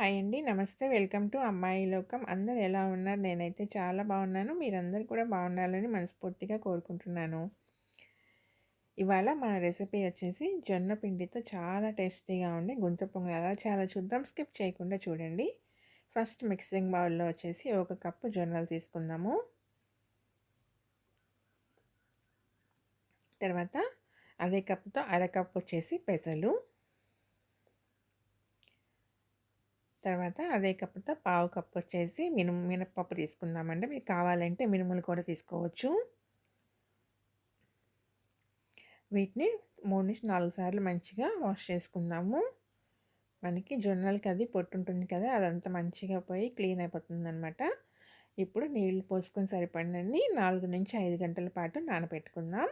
Hi అండి. నమస్తే. Welcome to అమ్మాయి లోకం. అందరు ఎలా ఉన్నారు? నేనైతే చాలా బాగున్నాను. మీరందరూ కూడా బాగుండాలని మనస్ఫూర్తిగా కోరుకుంటున్నాను. ఇవాళ మన రెసిపీ వచ్చేసి జొన్న పిండితో చాలా టేస్టీగా ఉండి గుంత పొంగల్. అలా చాలా చూద్దాం. స్కిప్ చేయకుండా చూడండి. ఫస్ట్ మిక్సింగ్ బౌల్లో వచ్చేసి ఒక కప్పు జొన్నలు తీసుకుందాము. తర్వాత అదే కప్పుతో అరకప్పు వచ్చేసి పెసలు. తర్వాత అదే కప్పుతో పావు కప్పు వచ్చేసి మినుము మినపప్పు తీసుకుందామండి. మీకు కావాలంటే మినుములు కూడా తీసుకోవచ్చు. వీటిని మూడు నుంచి నాలుగు సార్లు మంచిగా వాష్ చేసుకుందాము. మనకి జొన్నలకి అది పొట్టు ఉంటుంది కదా అదంతా మంచిగా పోయి క్లీన్ అయిపోతుంది అనమాట ఇప్పుడు నీళ్ళు పోసుకొని సరిపడినన్ని నాలుగు నుంచి ఐదు గంటల పాటు నానబెట్టుకుందాం.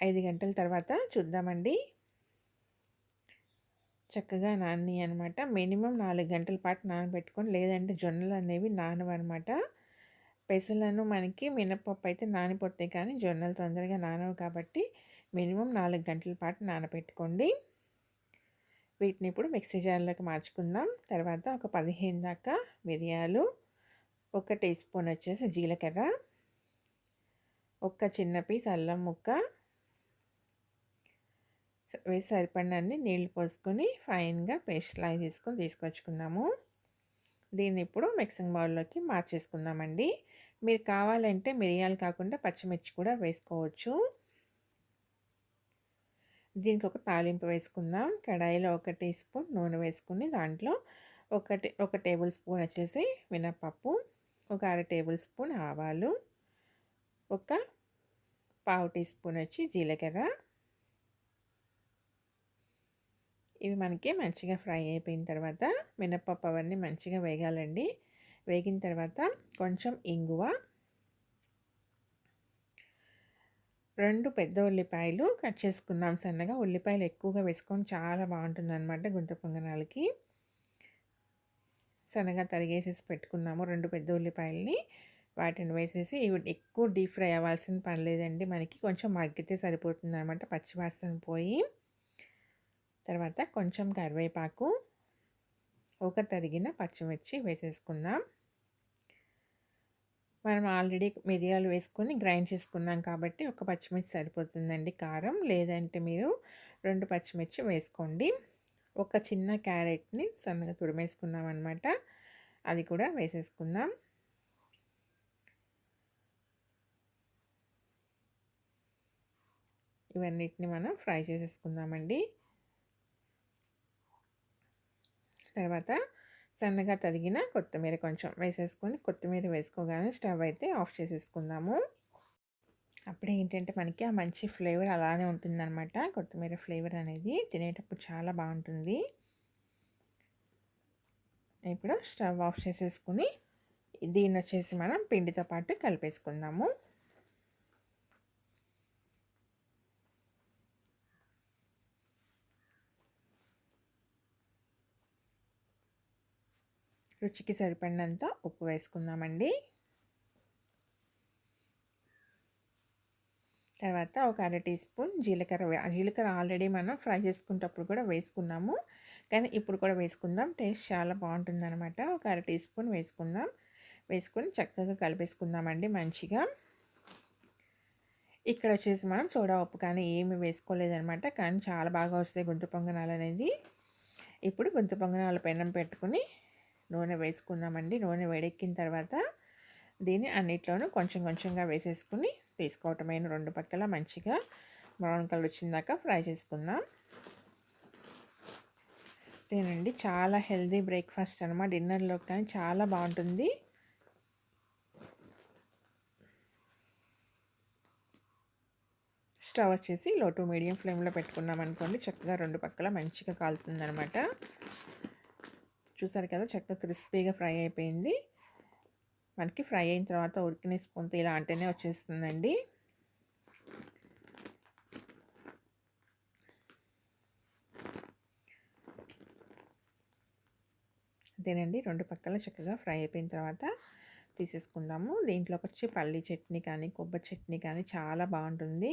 ఐదు గంటల తర్వాత చూద్దామండి. చక్కగా నాని అనమాట. మినిమం నాలుగు గంటల పాటు నానబెట్టుకొని లేదంటే జొన్నలు అనేవి నానవన్నమాట పెసలను మనకి మినపప్పు అయితే నానిపోతాయి కానీ జొన్నలు తొందరగా నానవు కాబట్టి మినిమం నాలుగు గంటల పాటు నానబెట్టుకోండి. వీటిని ఇప్పుడు మిక్సీ జార్లోకి మార్చుకుందాం. తర్వాత ఒక పదిహేను దాకా మిరియాలు ఒక టీ స్పూన్ వచ్చేసి జీలకర్ర ఒక చిన్న పీస్ అల్లం ముక్క వేసి సరిపడినన్ని నీళ్ళు పోసుకొని ఫైన్గా పేస్ట్ లాగా తీసుకొని తీసుకొచ్చుకుందాము. దీన్ని ఇప్పుడు మిక్సింగ్ బౌల్లోకి మార్చేసుకుందామండి. మీరు కావాలంటే మిరియాలు కాకుండా పచ్చిమిర్చి కూడా వేసుకోవచ్చు. దీనికి ఒక తాలింపు వేసుకుందాం. కడాయిలో ఒక టీ స్పూన్ నూనె వేసుకుని దాంట్లో ఒకటి ఒక టేబుల్ స్పూన్ వచ్చేసి మినపప్పు ఒక అర టేబుల్ స్పూన్ ఆవాలు ఒక పావు టీ స్పూన్ వచ్చి జీలకర్ర ఇవి మనకి మంచిగా ఫ్రై అయిపోయిన తర్వాత మినప్పప్పు అవన్నీ మంచిగా వేగాలండి. వేగిన తర్వాత కొంచెం ఇంగువ రెండు పెద్ద ఉల్లిపాయలు కట్ చేసుకున్నాం సన్నగా. ఉల్లిపాయలు ఎక్కువగా వేసుకొని చాలా బాగుంటుంది అనమాట గుంత పొంగనాలకి. సన్నగా తరిగేసేసి పెట్టుకున్నాము రెండు పెద్ద ఉల్లిపాయలని. వాటిని వేసేసి ఇవి ఎక్కువ డీప్ ఫ్రై అవ్వాల్సిన పని లేదండి. మనకి కొంచెం మగ్గితే సరిపోతుంది అనమాట పచ్చివాసన పోయి. తర్వాత కొంచెం కరివేపాకు ఒక తరిగిన పచ్చిమిర్చి వేసేసుకుందాం. మనం ఆల్రెడీ మిరియాలు వేసుకొని గ్రైండ్ చేసుకున్నాం కాబట్టి ఒక పచ్చిమిర్చి సరిపోతుందండి కారం. లేదంటే మీరు రెండు పచ్చిమిర్చి వేసుకోండి. ఒక చిన్న క్యారెట్ని సన్నగా తురిమేసుకున్నాం అనమాట అది కూడా వేసేసుకుందాం. ఇవన్నిటిని మనం ఫ్రై చేసేసుకుందామండి. తర్వాత సన్నగా తరిగిన కొత్తిమీర కొంచెం వేసేసుకొని కొత్తిమీర వేసుకోగానే స్టవ్ అయితే ఆఫ్ చేసేసుకుందాము. అప్పుడే ఏంటంటే మనకి ఆ మంచి ఫ్లేవర్ అలానే ఉంటుందన్నమాట. కొత్తిమీర ఫ్లేవర్ అనేది తినేటప్పుడు చాలా బాగుంటుంది. ఇప్పుడు స్టవ్ ఆఫ్ చేసేసుకుని దీన్ని వచ్చేసి మనం పిండితో పాటు కలిపేసుకుందాము. రుచికి సరిపడినంత ఉప్పు వేసుకుందామండి. తర్వాత ఒక అర టీ స్పూన్ జీలకర్ర జీలకర్ర ఆల్రెడీ మనం ఫ్రై చేసుకునేటప్పుడు కూడా వేసుకున్నాము. కానీ ఇప్పుడు కూడా వేసుకుందాం. టేస్ట్ చాలా బాగుంటుందన్నమాట. ఒక అర టీ స్పూన్ వేసుకుందాం. వేసుకొని చక్కగా కలిపేసుకుందామండి మంచిగా. ఇక్కడ వచ్చేసి మనం సోడా ఉప్పు కానీ ఏమి వేసుకోలేదనమాట కానీ చాలా బాగా వస్తాయి గుంత పొంగనాలు అనేది ఇప్పుడు గుంత పొంగనాల పెనం పెట్టుకుని నూనె వేసుకున్నామండి. నూనె వేడెక్కిన తర్వాత దీన్ని అన్నిట్లోనూ కొంచెం కొంచెంగా వేసేసుకుని తీసుకోవటమైన రెండు పక్కల మంచిగా బ్రౌన్ కలర్ వచ్చిందాక ఫ్రై చేసుకుందాం. తినండి. చాలా హెల్దీ బ్రేక్ఫాస్ట్ అనమాట డిన్నర్లో కానీ చాలా బాగుంటుంది. స్టవ్ వచ్చేసి లో టు మీడియం ఫ్లేమ్లో పెట్టుకున్నాం అనుకోండి చక్కగా రెండు పక్కల మంచిగా కాలుతుంది అనమాట చూసారు కదా చక్కగా క్రిస్పీగా ఫ్రై అయిపోయింది. మనకి ఫ్రై అయిన తర్వాత ఉడికిన స్పూన్తో ఇలా అంటేనే వచ్చేస్తుందండి. అంతేనండి రెండు పక్కల చక్కగా ఫ్రై అయిపోయిన తర్వాత తీసేసుకుందాము. దీంట్లోకి వచ్చి పల్లీ చట్నీ కానీ కొబ్బరి చట్నీ కానీ చాలా బాగుంటుంది.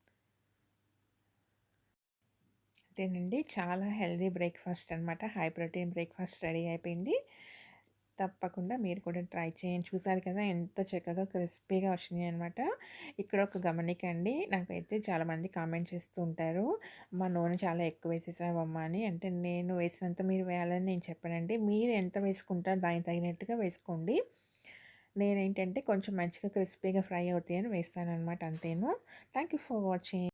అంతేనండి చాలా హెల్దీ బ్రేక్ఫాస్ట్ అనమాట హై ప్రోటీన్ బ్రేక్ఫాస్ట్ రెడీ అయిపోయింది. తప్పకుండా మీరు కూడా ట్రై చేయండి. చూసారు కదా ఎంత చక్కగా క్రిస్పీగా వచ్చినాయి అనమాట ఇక్కడ ఒక గమనికండి నాకైతే చాలామంది కామెంట్ చేస్తూ ఉంటారు మా నూనె చాలా ఎక్కువ వేసేసావమ్మా అని. అంటే నేను వేసినంత మీరు వేయాలని నేను చెప్పానండి. మీరు ఎంత వేసుకుంటారో దానికి తగినట్టుగా వేసుకోండి. నేనేంటంటే కొంచెం మంచిగా క్రిస్పీగా ఫ్రై అవుతాయని వేస్తాను అనమాట అంతేను. Thank you for watching.